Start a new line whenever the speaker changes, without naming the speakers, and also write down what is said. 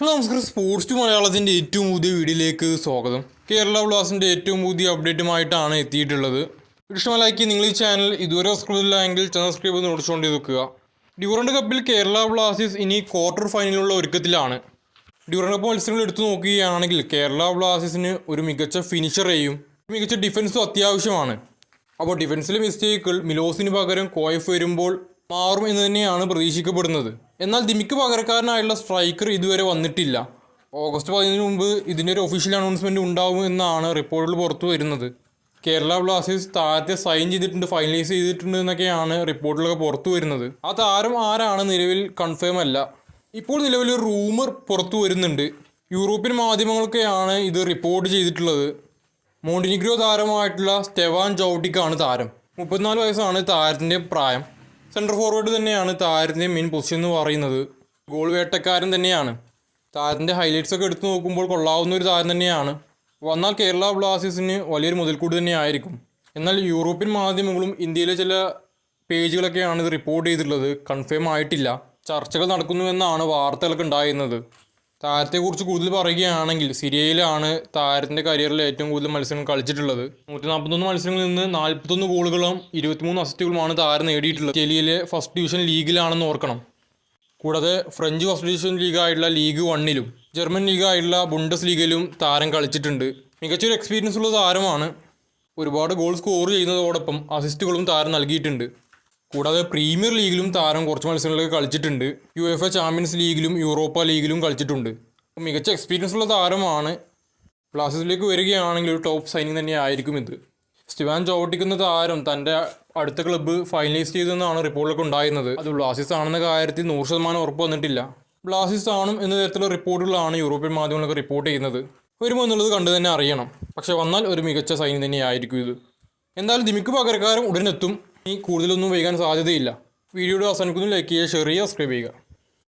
Hello നമസ്കാരം sports to മലയാളത്തിന്റെ ഏറ്റവും പുതിയ വീഡിയോയിലേക്ക് സ്വാഗതം. കേരള ബ്ലാസിന്റെ ഏറ്റവും പുതിയ അപ്ഡേറ്റുമായിട്ടാണ് എത്തിയിട്ടുള്ളത്. ഇഷ്ടമല്ലാക്കി നിങ്ങൾ ഈ ചാനൽ ഇതുവരെ സബ്സ്ക്രൈബ് എങ്കിൽ ചാനൽ സബ്സ്ക്രൈബ് ചെയ്ത് നോട്ടിച്ചുകൊണ്ട് വെക്കുക. ഡ്യൂറൻഡ് കപ്പിൽ കേരള ബ്ലാസ്റ്റേഴ്സ് ഇനി ക്വാർട്ടർ ഫൈനലിലുള്ള ഒരുക്കത്തിലാണ്. ഡ്യൂറൻഡ് കപ്പ് മത്സരങ്ങൾ എടുത്തു നോക്കുകയാണെങ്കിൽ കേരള ബ്ലാസ്റ്റേഴ്സിന് ഒരു മികച്ച ഫിനിഷറേയും മികച്ച ഡിഫൻസും അത്യാവശ്യമാണ്. അപ്പോൾ ഡിഫൻസിലെ മിസ്റ്റേക്കുകൾ മിലോസിന് പകരം കോയഫ് വരുമ്പോൾ മാറും എന്ന് തന്നെയാണ് പ്രതീക്ഷിക്കപ്പെടുന്നത്. എന്നാൽ ദിമിക്ക് പകരക്കാരനായുള്ള സ്ട്രൈക്കർ ഇതുവരെ വന്നിട്ടില്ല. ഓഗസ്റ്റ് പതിനഞ്ചിന് മുമ്പ് ഇതിന്റെ ഒരു ഒഫീഷ്യൽ അനൗൺസ്മെന്റ് ഉണ്ടാവും എന്നാണ് റിപ്പോർട്ടുകൾ പുറത്തു വരുന്നത്. കേരള ബ്ലാസ്റ്റേഴ്സ് താരത്തെ സൈൻ ചെയ്തിട്ടുണ്ട് ഫൈനലൈസ് ചെയ്തിട്ടുണ്ട് എന്നൊക്കെയാണ് റിപ്പോർട്ടിലൊക്കെ പുറത്തു വരുന്നത്. ആ താരം ആരാണ് നിലവിൽ കൺഫേം അല്ല. ഇപ്പോൾ നിലവിൽ റൂമർ പുറത്തു വരുന്നുണ്ട്. യൂറോപ്യൻ മാധ്യമങ്ങളൊക്കെയാണ് ഇത് റിപ്പോർട്ട് ചെയ്തിട്ടുള്ളത്. മോണ്ടിനിഗ്രോ താരമായിട്ടുള്ള സ്റ്റെവാൻ ജൗട്ടിക്കാണ് താരം. മുപ്പത്തിനാല് വയസ്സാണ് താരത്തിന്റെ പ്രായം. സെൻട്രൽ ഫോർവേഡ് തന്നെയാണ് താരത്തിന്റെ മെയിൻ പൊസിഷൻ എന്ന് പറയുന്നത്. ഗോൾ വേട്ടക്കാരൻ തന്നെയാണ്. താരത്തിന്റെ ഹൈലൈറ്റ്സ് ഒക്കെ എടുത്തു നോക്കുമ്പോൾ കൊള്ളാവുന്ന ഒരു താരം തന്നെയാണ്. വന്നാൽ കേരള ബ്ലാസ്റ്റേഴ്സിന് വലിയൊരു മുതൽക്കൂട്ട് തന്നെയായിരിക്കും. എന്നാൽ യൂറോപ്യൻ മാധ്യമങ്ങളും ഇന്ത്യയിലെ ചില പേജുകളൊക്കെയാണ് ഇത് റിപ്പോർട്ട് ചെയ്തിട്ടുള്ളത്. കൺഫേം ആയിട്ടില്ല. ചർച്ചകൾ നടക്കുന്നുവെന്നാണ് വാർത്തകളൊക്കെ ഉണ്ടായിരുന്നത്. താരത്തെക്കുറിച്ച് കൂടുതൽ പറയുകയാണെങ്കിൽ സിരിയയിലാണ് താരത്തിന്റെ കരിയറിൽ ഏറ്റവും കൂടുതൽ മത്സരങ്ങൾ കളിച്ചിട്ടുള്ളത്. നൂറ്റി നാൽപ്പത്തൊന്ന് മത്സരങ്ങളിൽ നിന്ന് നാൽപ്പത്തൊന്ന് ഗോളുകളും ഇരുപത്തിമൂന്ന് അസിസ്റ്റുകളുമാണ് താരം നേടിയിട്ടുള്ളത്. ഇറ്റലിയിലെ ഫസ്റ്റ് ഡിവിഷൻ ലീഗിലാണെന്ന് ഓർക്കണം. കൂടാതെ ഫ്രഞ്ച് ഫസ്റ്റ് ഡിവിഷൻ ലീഗായിട്ടുള്ള ലീഗ് വണ്ണിലും ജർമ്മൻ ലീഗായിട്ടുള്ള ബുണ്ടസ് ലീഗിലും താരം കളിച്ചിട്ടുണ്ട്. മികച്ചൊരു എക്സ്പീരിയൻസ് ഉള്ള താരമാണ്. ഒരുപാട് ഗോൾ സ്കോർ ചെയ്യുന്നതോടൊപ്പം അസിസ്റ്റുകളും താരം നൽകിയിട്ടുണ്ട്. കൂടാതെ പ്രീമിയർ ലീഗിലും താരം കുറച്ച് മത്സരങ്ങളൊക്കെ കളിച്ചിട്ടുണ്ട്. യു എഫ് എ ചാമ്പ്യൻസ് ലീഗിലും യൂറോപ്പ ലീഗിലും കളിച്ചിട്ടുണ്ട് മികച്ച എക്സ്പീരിയൻസ് ഉള്ള താരമാണ് ബ്ലാസ്റ്റേഴ്സിലേക്ക് വരികയാണെങ്കിൽ ഒരു ടോപ്പ് സൈനിങ് തന്നെ ആയിരിക്കും ഇത്. സ്റ്റിവാൻ ചോട്ടിക്കുന്ന താരം തന്റെ അടുത്ത ക്ലബ്ബ് ഫൈനലൈസ് ചെയ്തെന്നാണ് റിപ്പോർട്ടിലൊക്കെ ഉണ്ടായിരുന്നത്. അത് ബ്ലാസ്റ്റേഴ്സ് ആണെന്ന കാര്യത്തിൽ നൂറ് ശതമാനം ഉറപ്പ് വന്നിട്ടില്ല. ബ്ലാസ്റ്റേഴ്സ് ആണും എന്ന തരത്തിലുള്ള റിപ്പോർട്ടുകളാണ് യൂറോപ്യൻ മാധ്യമങ്ങളൊക്കെ റിപ്പോർട്ട് ചെയ്യുന്നത്. വരുമോ എന്നുള്ളത് കണ്ടു തന്നെ അറിയണം. പക്ഷെ വന്നാൽ ഒരു മികച്ച സൈൻ തന്നെയായിരിക്കും ഇത്. എന്തായാലും ദിമിക്ക് പകരക്കാരും ഉടനെത്തും ഇനി കൂടുതലൊന്നും വൈകാൻ സാധ്യതയില്ല. വീഡിയോയുടെ അവസാനിക്കുന്നു ലൈക്ക് ചെയ്യുക ഷെയർ ചെയ്യുക സബ്സ്ക്രൈബ് ചെയ്യുക.